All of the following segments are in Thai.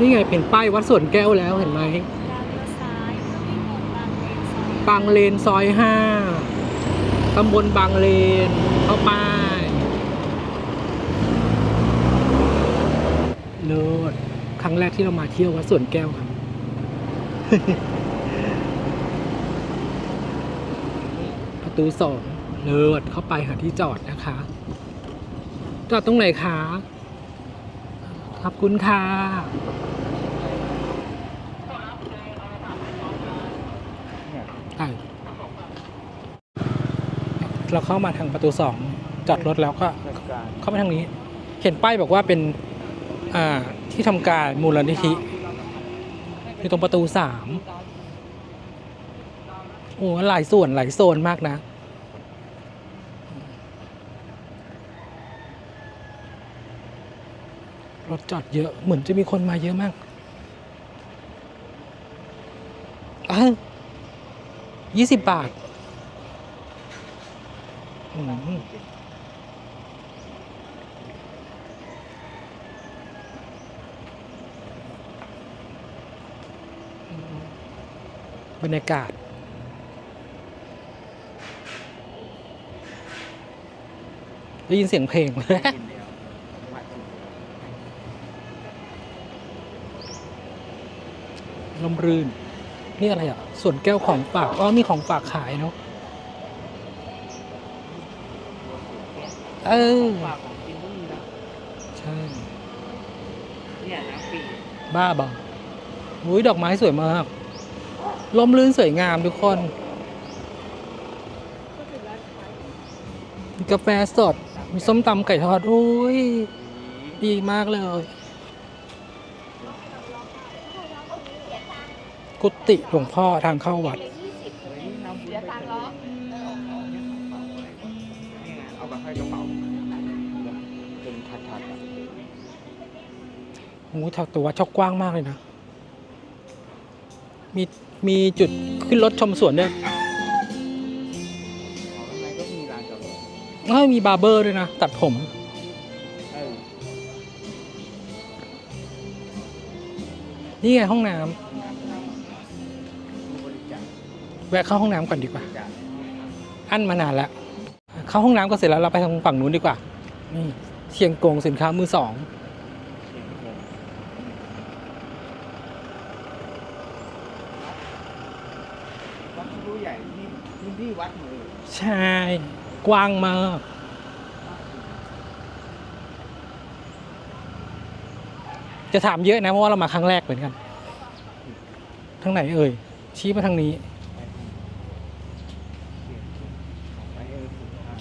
นี่ไงเป็นป้ายวัดสวนแก้วแล้วเห็นไหมการเลี้ยวซ้ายเพื่อวิ่งลงบางเลนซอยบางเลนซอยห้าตำบลบางเลนเข้าป้ายเลิศครั้งแรกที่เรามาเที่ยววัดสวนแก้วครับประตูสองเลิศเข้าไปหาที่จอดนะคะจอดตรงไหนคะขอบคุณค่ะ เราเข้ามาทางประตูสองจอดรถแล้วก็เข้าไปทางนี้ เห็นป้ายบอกว่าเป็นอ่าที่ทำการมูลนิธิอยู่ตรงประตูสามโอ้หลายส่วนหลายโซนมากนะรถจอดเยอะเหมือนจะมีคนมาเยอะมากอ้าวยี่สิบบาทอืม บรรยากาศ ได้ยินเสียงเพลงเลมรื่น นี่อะไรอะ ส่วนแก้วของฝาก อ๋อ มีของฝากขายเนาะ เออฝากของกินก็มีนะใช่ เนี่ยน้ำปีบ้าบออุ้ยดอกไม้สวยมากลมลื่นสวยงามทุกคนมีกาแฟสด มีส้มตำไก่ทอดอุ้ย ดีมากเลย กุฏิหลวงพ่อทางเข้าวัด โอ้โหแถวตัวช่อกกว้างมากเลยนะ มีมีจุดขึ้นรถชมสวนด้วยอ๋อข้างในก็มีร้านจอดรถเอ้ยมีบาร์เบอร์ด้วยนะ ตัดผม เออนี่ไงห้องน้ำมีบริจาคแวะเข้าห้องน้ำก่อนดีกว่าบริจาคอั้นมานานแล้ว เข้าห้องน้ำก็เสร็จแล้วเราไปทางฝั่งนู้นดีกว่า นี่เชียงกงสินค้ามือสอง วัดผู้ใหญ่ที่ พื้นที่วัดหมดเลยใช่ กว้างมากจะถามเยอะนะเพราะว่าเรามาครั้งแรกเหมือนกันทางไหนเอ่ยชี้มาทางนี้ ไปเออสุดท้าย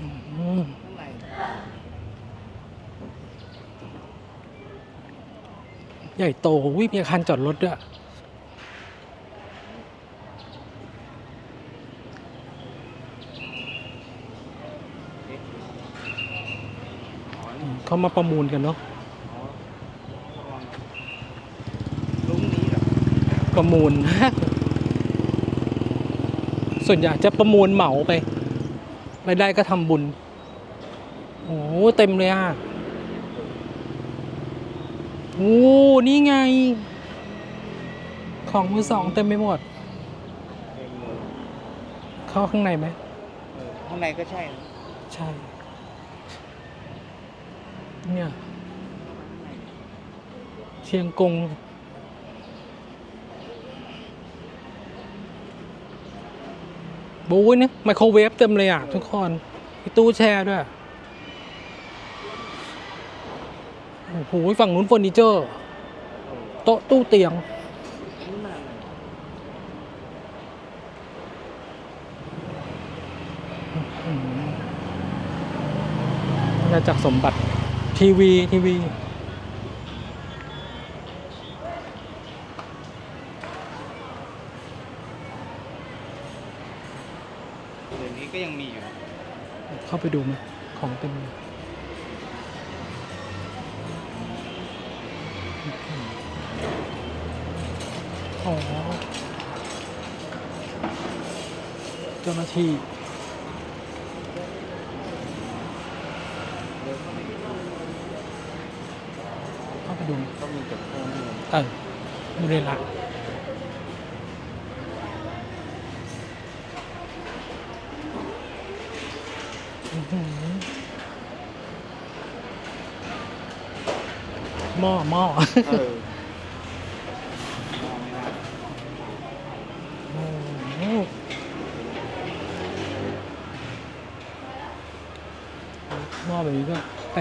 อืม ข้างใน ให ญ่โตวิมีอาคารจอดรถด้วยเขามาประมูลกันเนาะประมูล ส่วนใหญ่จะประมูลเหมาไปรายได้ก็ทำบุญ โอ้โหเต็มเลยอะ โอ้นี่ไง ของมือสองเต็มไปหมดเต็มเลยเข้าข้างในไหมเออข้างในก็ใช่นะใช่ เนี่ยเชียงกง บูยเนี่ยไมโครเวฟเต็มเลยอะทุกคนมีตู้แช่ด้วย โอ้โหฝั่งนู้นเฟอร์นิเจอร์โต๊ะตู้เตียงนี่มันอะไรอืมอาณาจักรสมบัติทีวี ทีวีเดี๋ยวนี้ก็ยังมีอยู่นะเข้าไปดูไหมของเต็มเลย อ๋อเจ้าหน้าที่เข้าไปดูก็มีแต่เครื่องนี่เออดูเลยละอื้อหือหม้อหม้อ เออ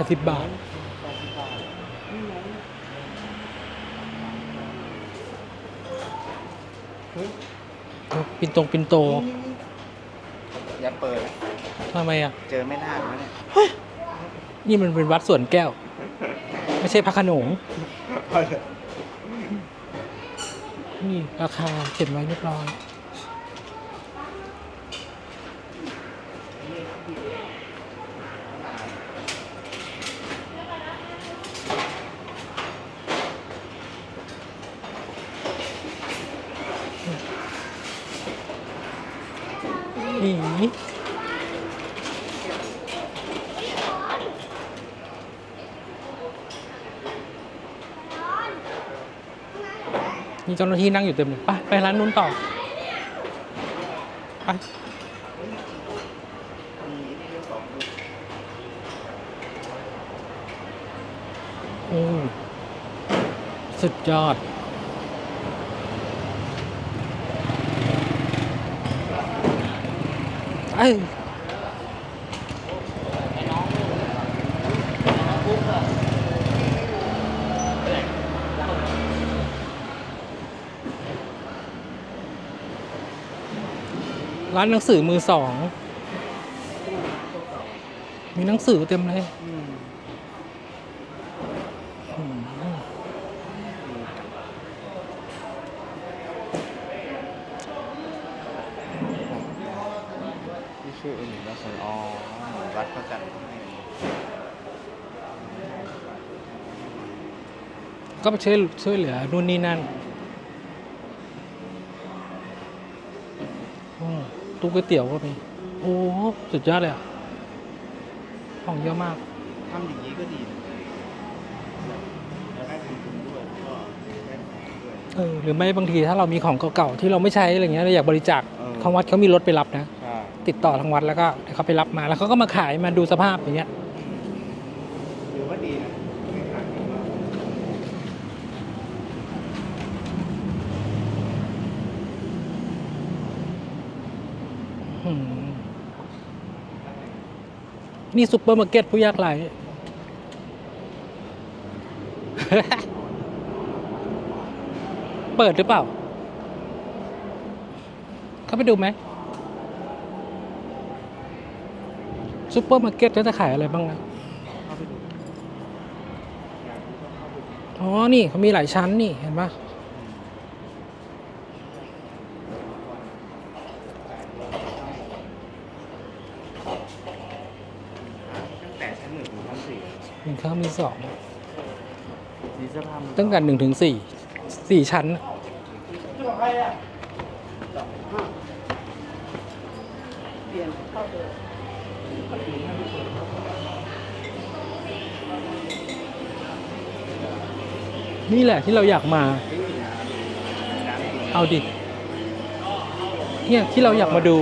80 บาท ปินตรงปินโตอย่าเปิด ทำไมอะ เจอไม่น่าเล้เนี่ยนี่มันเป็นวัดสวนแก้ว ไม่ใช่พระขนง นี่ราคาเขียนไว้เรียบร้อย นี่มีเจ้าหน้าที่นั่งอยู่เต็มเลยไปไปร้านนู้นต่อ ไปสุดยอด เอ้ยร้านหนังสือมือสอง มีหนังสือเต็มเลยอืม ที่ชื่ออื่นก็สนอ๋อเหมือนวั ดเขาจัดให้ก็ไปช่วยช่วยเหลือนู่นนี่นั่นอืมตู้ก๋วยเตี๋ยวก็มีโอ้สุดยอดเลยอะของเยอะมาก ทำอย่างนี้ก็ดีนะแล้วได้ทำบุญด้วยแล้วก็ได้ของด้วย เออหรือไม่บางทีถ้าเรามีของเก่าๆที่เราไม่ใช้อะไรเงี้ยเราอยากบริจาคเออ ทางวัดเขามีรถไปรับนะใช่ ติดต่อทางวัดแล้วก็เดี๋ยวเขาไปรับมาแล้วเขาก็มาขายมาดูสภาพอย่างเงี้ยหรือว่าดีนะนี่ซุปเปอร์มาร์เก็ตผู้ยากไร้เปิดหรือเปล่า เข้าไปดูไหม ซุปเปอร์มาร์เก็ตเขาจะขายอะไรบ้างนะเข้าไปดูอ๋อ นี่เขามีหลายชั้นนี่ เห็นปะตั้งแต่ชั้นหนึ่งถึงชั้นสี่มีเขามีสอง มีเสื้อผ้ามือตั้งแต่หนึ่งถึงสี่สี่ชั้นนี่ แหละที่เราอยากมาไม่มีน้ำน้ำกินเอาดิ เนี่ยที่เราอยากมาดู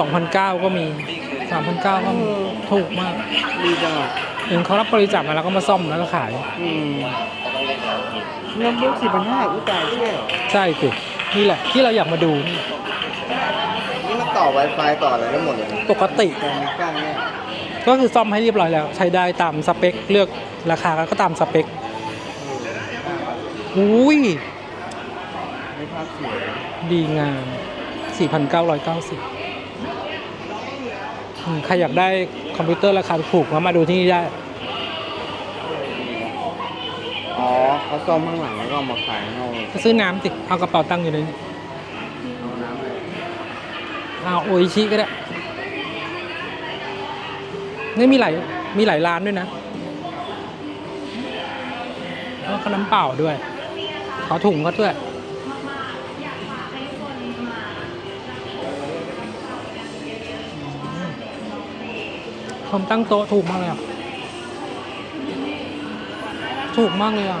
2,009 ก็มี3,900ก็มีถูกมาก ดีจังอะ ถึงเขารับบริจาคมาแล้วก็มาซ่อมแล้วก็ขาย อืม เงินบุ๊กสี่พันห้าอุ้ยตายใช่เหรอใช่สินี่แหละที่เราอยากมาดูนี่นี่มันต่อ Wi-Fi ต่ออะไรได้หมดเลยนะปกติ แต่มีกล้องเนี่ยก็คือซ่อมให้เรียบร้อยแล้ว ใช้ได้ตามสเปค เลือกราคาก็ตามสเปคอุ้ย ไม่ภาพสวยดีงาม 4,990อืมใครอยากได้คอมพิวเตอร์ราคาถูกก็มาดูที่นี่ได้ อ๋อเขาซ่อมข้างหลังแล้วก็เอามาขายข้างนอกเลยก็ซื้อน้ำติเอากระเป๋าตังค์อยู่ในนี้เอาน้ำเลยเอาโออิชิก็ได้นี่มีหลายมีหลายร้านด้วยนะแล้วก็น้ำเปล่าด้วยอขอถุงก็ด้วยผมตั้งโต๊ะถูกมากเลยอะ ถูกมากเลยอะ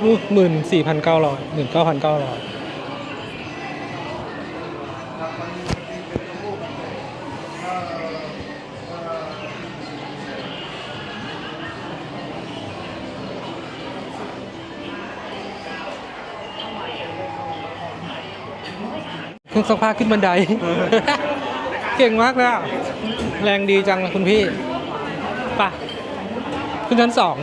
หมื่นสี่พันเก้าร้อยหมื่นเก้าพันเก้าร้อยเครื่องซักผ้าขึ้นบันได เก่งมากเลยอะแรงดีจังคุณพี่ไป่ะ ขึ้นชั้นสอง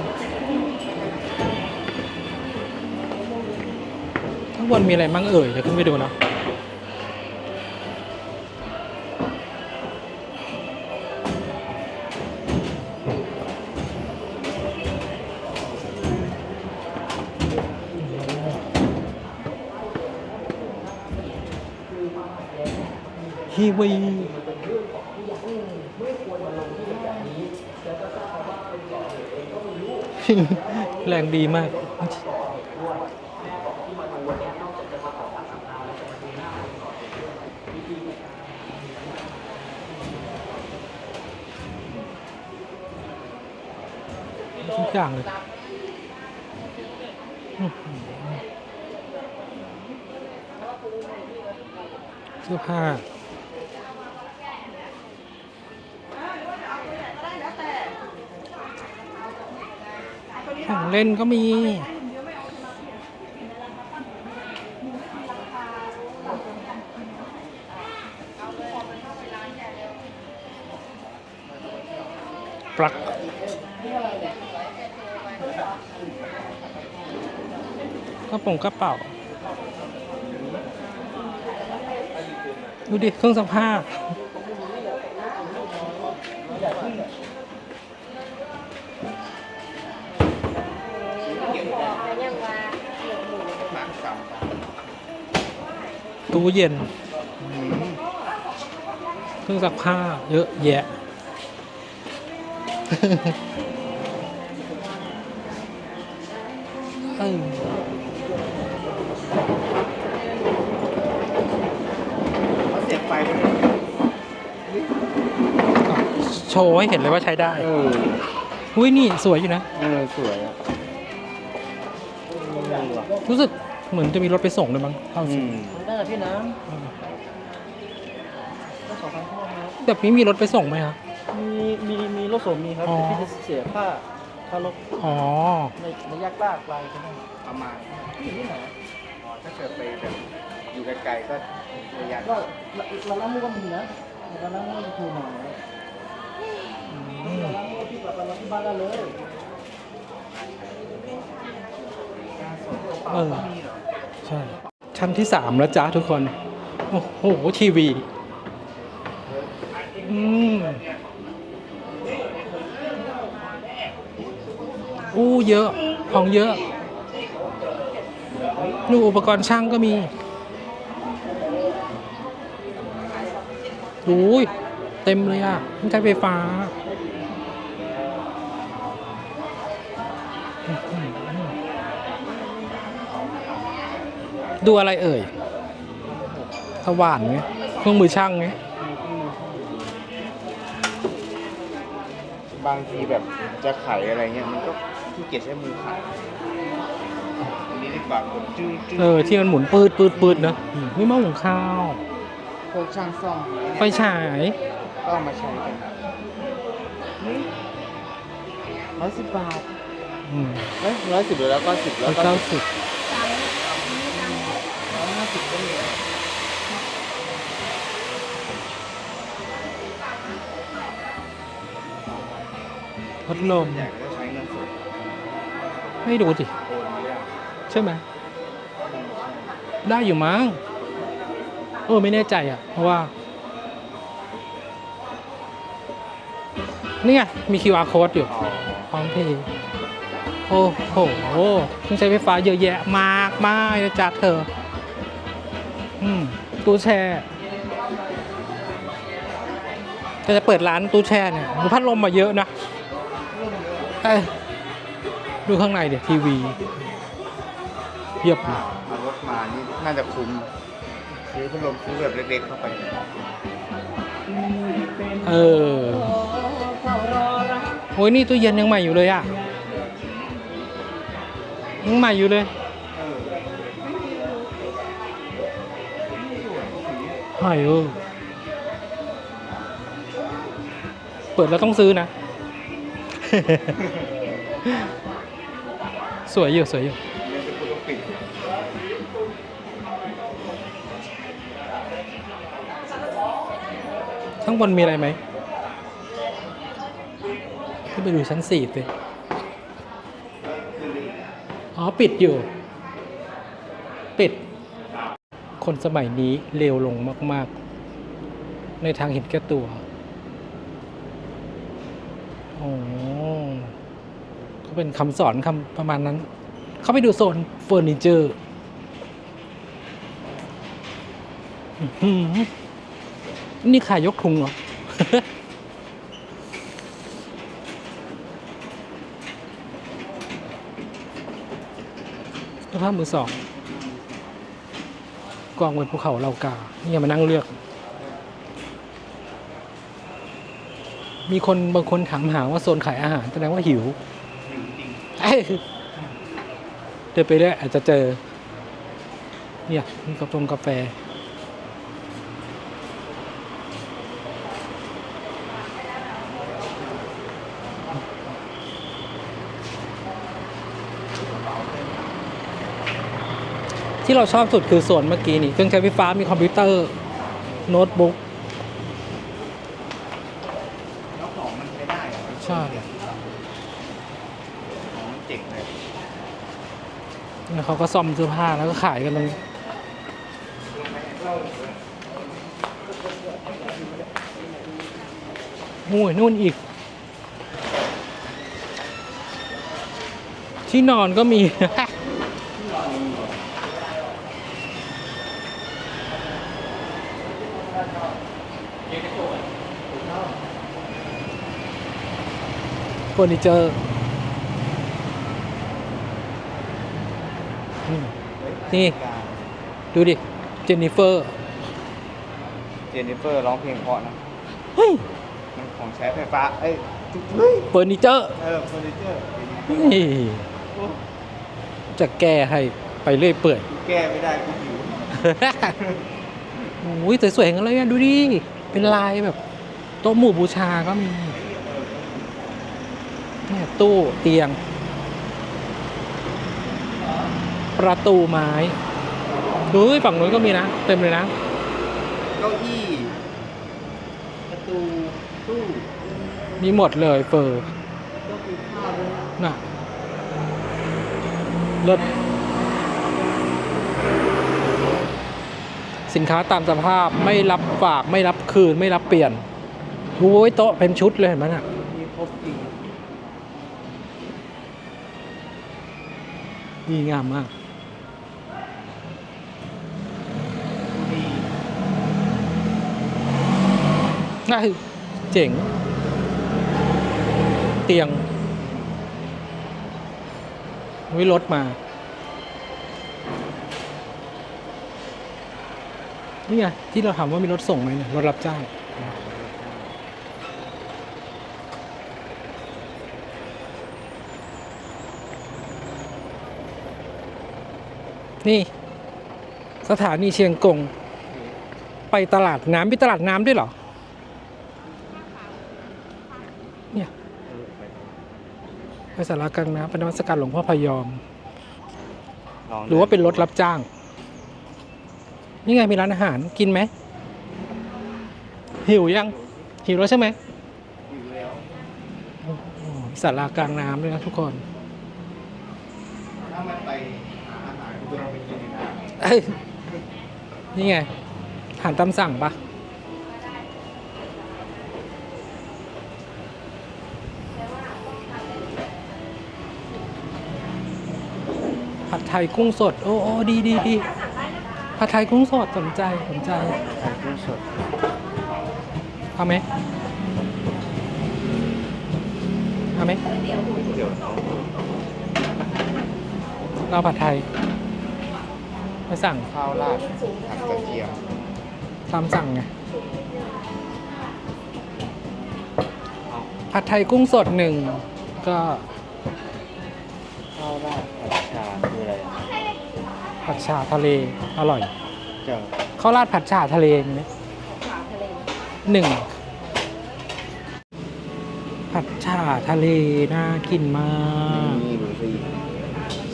างบนมีอะไรบ้างเอ่ยเดี๋ยวขึ้นไปดูนะฮีวีแรงดีมาก อย่างเลยเสื้อผ้าของเล่นก็มีปลั๊ก กระโปรงกระเป๋า ดูดิ เครื่องซักผ้าตู้เย็น เครื่องซักผ้า เยอะแยะ เออเขาเสียบไฟไปเลยโชว์ให้เห็นเลยว่าใช้ได้เอออุ้ยนี่สวยอยู่นะ เออสวยอะรู้สึกเหมือนจะมีรถไปส่งด้วยมั้งเข้าอืสิมได้เหรอพี่น้ำก็สองพันห้าครับ แบบนี้มีรถไปส่งไหมครับมีมีมีรถส่งมีครับอ๋อ แต่พี่จะเสียค่า ค่ารถอ๋อ ในระยะลากไกลใช่ไหมประมาณพี่อยู่ที่ไหนอ๋อถ้าเกิดไปแบบอยู่ไกลๆก็ระยะก็ร้านล้างมือก็มีนะร้านล้างมือถูกหน่อยนะอืมร้านล้างมือพี่กลับไปล้างที่บ้านได้เลยเออใช่ ชั้นที่สามแล้วจ้าทุกคน โอ้โหทีวี อืม อู้เยอะของเยอะดูอุปกรณ์ช่างก็มีดูยเต็มเลยอะต้องใช้ไฟฟ้า ดูอะไรเอ่ยสว่านไงเครื่องมือช่างไงบางทีแบบจะไขอะไรเงี้ยมันก็ ขี้เกียจใช้มือไขอันนี้ดีกว่ากดจื้อจื้อเออที่มันหมุนปืดปืดปืดนะอืมนี่หม้อหุงข้าว พวกช่างซ่อมไฟฉาย ก็เอามาใช้กันร้อยสิบบาทอืมเอ้ยร้อยสิบแล้วก็สิบร้แล้อวยก็เก้าสิบร้อยห้าสิบก็มีอพัดลม อยากจะใช้เงินสด ไม่ดูสิใช่ไหมได้อยู่มั้งเออไม่แน่ใจอะ เพราะว่า นี่ไง มี QR code อยู่อ๋อพร้อมเพย์โอ้โหเครื่องใช้ไฟฟ้าเยอะแยะมากมายนะจ๊ะเธอ อืม ตู้แช่แต่จะเปิดร้านตู้แช่เนี่ยพัดลมมาเยอะนะเอ้ย ดูข้างในเดี๋ยวทีวีเพียบเลยเอารถมานี่น่าจะคุ้มซื้อพัดลมซื้อแบบเล็กๆเข้าไปเออโอ้ยนี่ตู้เย็นยังใหม่อยู่เลยอะยังใหม่อยู่เลยใหม่เออเปิดแล้วต้องซื้อนะ สวยอยู่สวยอยู่ไม่ใช่คุณต้องปิดข้างบนมีอะไรไหมขึ้นไปดูชั้นสี่สิอ๋อ ปิดอยู่ ปิด คนสมัยนี้เลวลงมาก ๆ ในทางเห็นแก่ตัว โอ้ เป็นคำสอนคำประมาณนั้น เขาไปดูโซนเฟอร์นิเจอร์อื้อหือนี่ขายยกทุงเหรอเสื้อผ้ามือสองกองบนภูเขาเหล่ากาเนี่ยมานั่งเลือก มีคนบางคนถามหาว่าโซนขายอาหารแสดงว่าหิว เดินไปเรื่อยอาจจะเจอ เนี่ยมีกาแฟกาแฟที่เราชอบสุดคือส่วนเมื่อกี้นี่เครื่องใช้ไฟฟ้ามีคอมพิวเตอร์ โน้ตบุ๊ก แล้วของมันใช้ได้เหรอ ใช่ ของมัน เจ๋งเลยแล้วเขาก็ซ่อมเสื้อผ้าแล้วก็ขายกันตรงนี้โอ้ยนู่นอีก ที่นอนก็มี เฟอร์นิเจอร์อืม นี่ ดูดิ เจนนิเฟอร์ เจนนิเฟอร์ร้องเพลงเพราะนะเฮ้ยมันของใช้ไฟฟ้า เอ้ยเฮ้ยเฟอร์นิเจอร์เออเฟอร์นิเจอร์นี่จะแก้ให้ไปเรื่อยเปื่อย แก้ไม่ได้กูหิวโอ้ยสวยๆอย่างนั้นเลยอะดูดิ เป็นลายแบบ โต๊ะหมู่บูชาก็มีเนี่ยตู้เตียง ประตูไม้ดูฝั่งนู้นก็มีนะ เต็มเลยนะ เก้าอี้ ประตู ตู้มีหมดเลยเฟอร์ต้องมีผ้าด้วยน่ะเลิศสินค้าตามสภาพไม่รับฝากไม่รับคืนไม่รับเปลี่ยนโอ้โต๊ะเป็นชุดเลยเห็นไหมน่ะ มีครบจริง ดีงามมาก่เจ๋ง เตียงวิรถมา นี่ไงที่เราถามว่ามีรถส่งไหมเนี่ยรถรับจ้างนี่ สถานีเชียงกง ไปตลาดน้ำมีตลาดน้ำด้วยเหรอ เนี่ยไปสารากลางน้ำเป็นนวัตการหลวงพ่อพยอมลองหรือว่าเป็นรถรับจ้าง นี่ไงมีร้านอาหารกินไหม หิวยัง หิวแล้วใช่ไหมอยู่แล้วโอ้โหมีศาลากลางน้ำด้วยนะทุกคนถ้ามันไปหาอาหารคุณจะลองไปกินในน้ำเอ้ยนี่ไงอาหารตามสั่งปะผัดไทยกุ้งสด โอ้โอ้ดีดีดีผัดไทยกุ้งสดสนใจสนใจไข่กุ้งสดเอาไหมเอาไหมเดี๋ยวน้องเราผัดไทยไปสั่งข้าวราดผัดกระเทียมตามสั่งไงเอาผัดไทยกุ้งสดหนึ่งก็ข้าวราด ผัดชาทะเลอร่อยเจ้าข้าวราดผัดชาทะเลมีไหมหนึ่งผัดชาทะเลน่ากินมาก นี่ดูสิ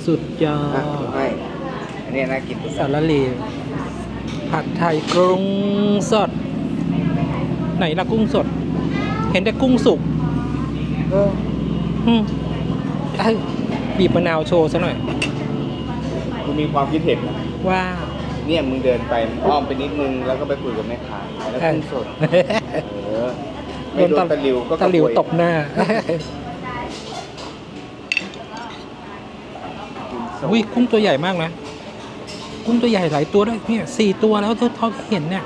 สุดยออะดให้อันนี้น่ากินสุดสารเลวผัดไทยกุ้งสด ไหนละกุ้งสด เห็นแต่กุ้งสุกเอออืมเอ้ยบีบมะนาวโชว์ซะหน่อย กูมีความคิดเห็นนะว่า เนี่ยมึงเดินไปมึงอ้อมไปนิดนึงแล้วก็ไปคุยกับแม่ค้าแล้วกุ้งสดเออไม่โดนตะหลิวก็กตะระหลิวบวยตบหน้ากินสดอุ้ยกุ้งตัวใหญ่มากนะ กุ้งตัวใหญ่หลายตัวด้วยเนี่ยสี่ตัวแล้วที่เขาเห็นเนี่ย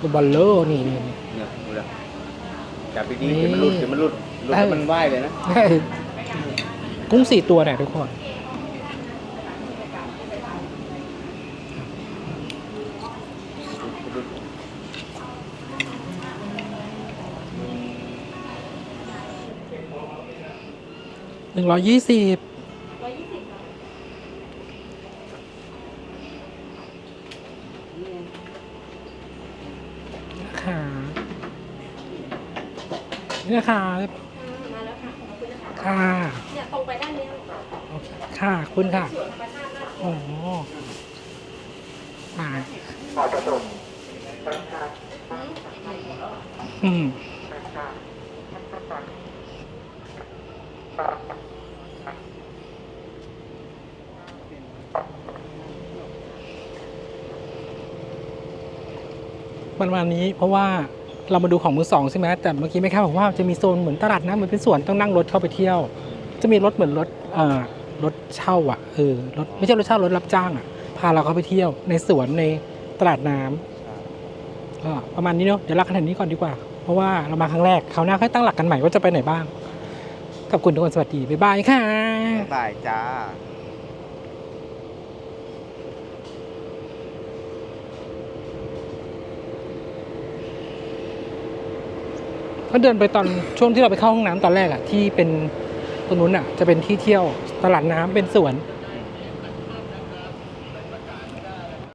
ตัวบัลเลอร์นี่นี่นี่เนี่ยดูแล้วจับไปดีนี่เดี๋ยวมันหลุดเดี๋ยวมันหลุดหลุดเอ้แล้ยวมันว่ายเลยนะ กุ้งสี่ตัวเนี่ยทุกคน หนึ่งร้อยยี่สิบค่ะนี่นะคะมาแล้วค่ะ ขอบคุณนะคะค่ะ เนี่ยตรงไปด้านนี้โอเคค่ะ คุณค่ะสวนธรรมชาติมาก อ๋ออ่าอืมวันวันนี้ เพราะว่าเรามาดูของมือสองใช่ไหมแต่เมื่อกี้ไม่แค่บอกว่าจะมีโซนเหมือนตลาดนะเหมือนเป็นสวนต้องนั่งรถเข้าไปเที่ยว จะมีรถเหมือนรถเอ่อรถเช่าอะเออรถไม่ใช่รถเช่ารถรับจ้างอะพาเราเข้าไปเที่ยวในสวนในตลาดน้ำก็ประมาณนี้เนาะเดี๋ยวลาขนาดนี้ก่อนดีกว่า เพราะว่าเรามาครั้งแรกคราวหน้าค่อยตั้งหลักกันใหม่ว่าจะไปไหนบ้างกับคุณทุกคนสวัสดีบ๊ายบายค่ะบ๊ายบายจ้า ก็เดินไปตอนช่วงที่เราไปเข้าห้องน้ำตอนแรกอะที่เป็นตรงนู้นอะจะเป็นที่เที่ยวตลาดน้ำเป็นสวน